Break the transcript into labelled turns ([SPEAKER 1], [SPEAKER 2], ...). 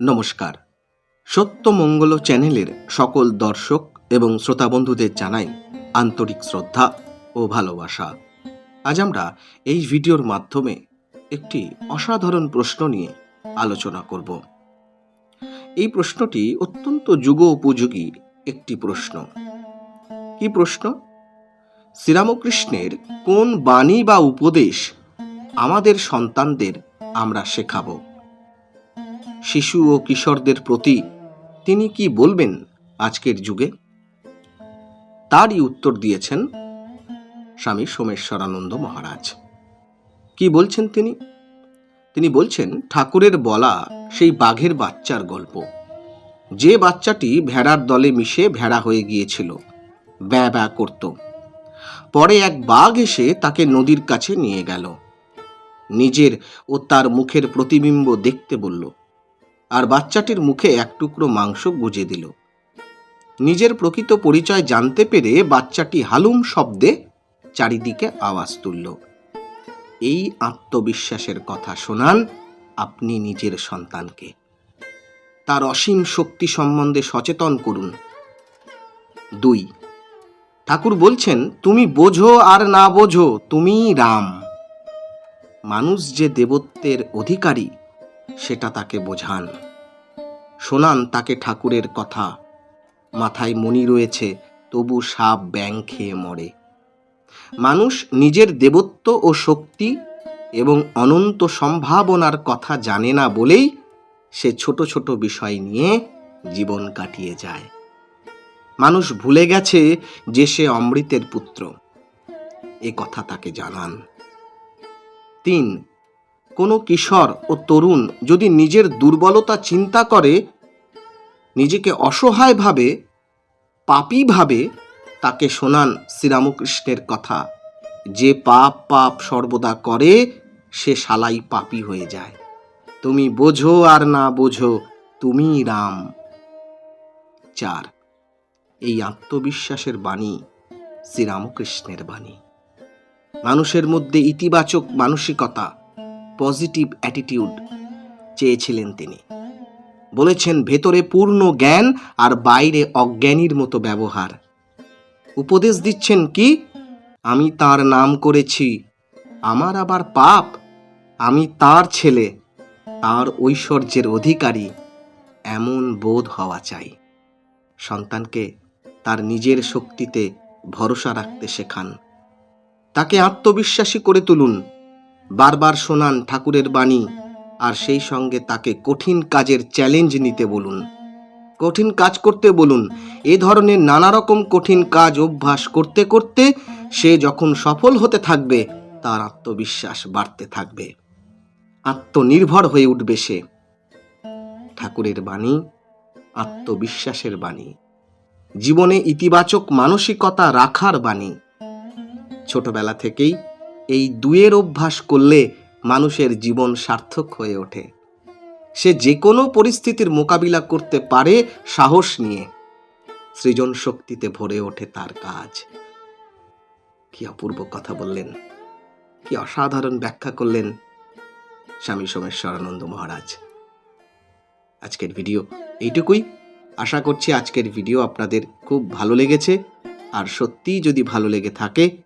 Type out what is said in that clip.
[SPEAKER 1] নমস্কার। সত্যমঙ্গল চ্যানেলের সকল দর্শক এবং শ্রোতা বন্ধুদের জানাই আন্তরিক শ্রদ্ধা ও ভালোবাসা। আজ আমরা এই ভিডিওর মাধ্যমে একটি অসাধারণ প্রশ্ন নিয়ে আলোচনা করব। এই প্রশ্নটি অত্যন্ত যুগ উপযোগী একটি প্রশ্ন। কি প্রশ্ন? শ্রীরামকৃষ্ণের কোন বাণী বা উপদেশ আমাদের সন্তানদের আমরা শেখাবো? শিশু ও কিশোরদের প্রতি তিনি কি বলবেন আজকের যুগে? তারই উত্তর দিয়েছেন স্বামী সোমেশ্বরানন্দ মহারাজ। কি বলছেন তিনি? তিনি বলছেন, ঠাকুরের বলা সেই বাঘের বাচ্চার গল্প। যে বাচ্চাটি ভেড়ার দলে মিশে ভেড়া হয়ে গিয়েছিল, ব্যা ব্যা করত। পরে এক বাঘ এসে তাকে নদীর কাছে নিয়ে গেল। নিজের ও তার মুখের প্রতিবিম্ব দেখতে বলল আর বাচ্চাটির মুখে এক টুকরো মাংস গুজে দিল। নিজের প্রকৃত পরিচয় জানতে পেরে বাচ্চাটি হালুম শব্দে চারিদিকে আওয়াজ তুলল। এই আত্মবিশ্বাসের কথা শোনান আপনি নিজের সন্তানকে। তার অসীম শক্তি সম্বন্ধে সচেতন করুন। দুই, ঠাকুর বলছেন, তুমি বোঝো আর না বোঝো তুমি রাম। মানুষ যে দেবত্বের অধিকারী সেটা তাকে বোঝান। শোনান তাকে ঠাকুরের কথা, মাথায় মনি রয়েছে, তবু সাপ ব্যাং খেয়ে মরে। মানুষ নিজের দেবত্ব ও শক্তি এবং অনন্ত সম্ভাবনার কথা জানে না বলেই সে ছোট ছোট বিষয় নিয়ে জীবন কাটিয়ে যায়। মানুষ ভুলে গেছে যে সে অমৃতের পুত্র। এ কথা তাকে জানান। তিন কোনো কিশোর ও তরুণ যদি নিজের দুর্বলতা চিন্তা করে, নিজেকে অসহায় ভাবে পাপী ভাবে তাকে শোনান শ্রীরামকৃষ্ণের কথা। যে পাপ পাপ সর্বদা করে, সে শালাই পাপী হয়ে যায়। তুমি বোঝো আর না বোঝো, তুমি রাম। চার, এই আত্মবিশ্বাসের বাণী, শ্রীরামকৃষ্ণের বাণী। মানুষের মধ্যে ইতিবাচক মানসিকতা পজিটিভ অ্যাটিটিউড চেয়েছিলেন তিনি। বলেছেন, ভেতরে পূর্ণ জ্ঞান আর বাইরে অজ্ঞানীর মতো ব্যবহার। উপদেশ দিচ্ছেন কি? আমি তার নাম করেছি, আমার আবার পাপ। আমি তার ছেলে, তার ঐশ্বর্যের অধিকারী, এমন বোধ হওয়া চাই। সন্তানকে তার নিজের শক্তিতে ভরসা রাখতে শেখান। তাকে আত্মবিশ্বাসী করে তুলুন। বারবার শোনান ঠাকুরের বাণী, আর সেই সঙ্গে তাকে কঠিন কাজের চ্যালেঞ্জ নিতে বলুন। কঠিন কাজ করতে বলুন। এ ধরনের নানা রকম কঠিন কাজ অভ্যাস করতে করতে সে যখন সফল হতে থাকবে, তার আত্মবিশ্বাস বাড়তে থাকবে। আত্মনির্ভর হয়ে উঠবে সে। ঠাকুরের বাণী, আত্মবিশ্বাসের বাণী। জীবনে ইতিবাচক মানসিকতা রাখার বাণী। ছোটবেলা থেকেই এই দুয়ের অভ্যাস করলে মানুষের জীবন সার্থক হয়ে ওঠে। সে যে কোনো পরিস্থিতির মোকাবিলা করতে পারে সাহস নিয়ে। সৃজন শক্তিতে ভরে ওঠে তার কাজ। কি অপূর্ব কথা বললেন। কি অসাধারণ ব্যাখ্যা করলেন স্বামী সোমেশ্বরানন্দ মহারাজ। আজকের ভিডিও এইটুকুই। আশা করছি আজকের ভিডিও আপনাদের খুব ভালো লেগেছে। আর সত্যিই যদি ভালো লেগে থাকে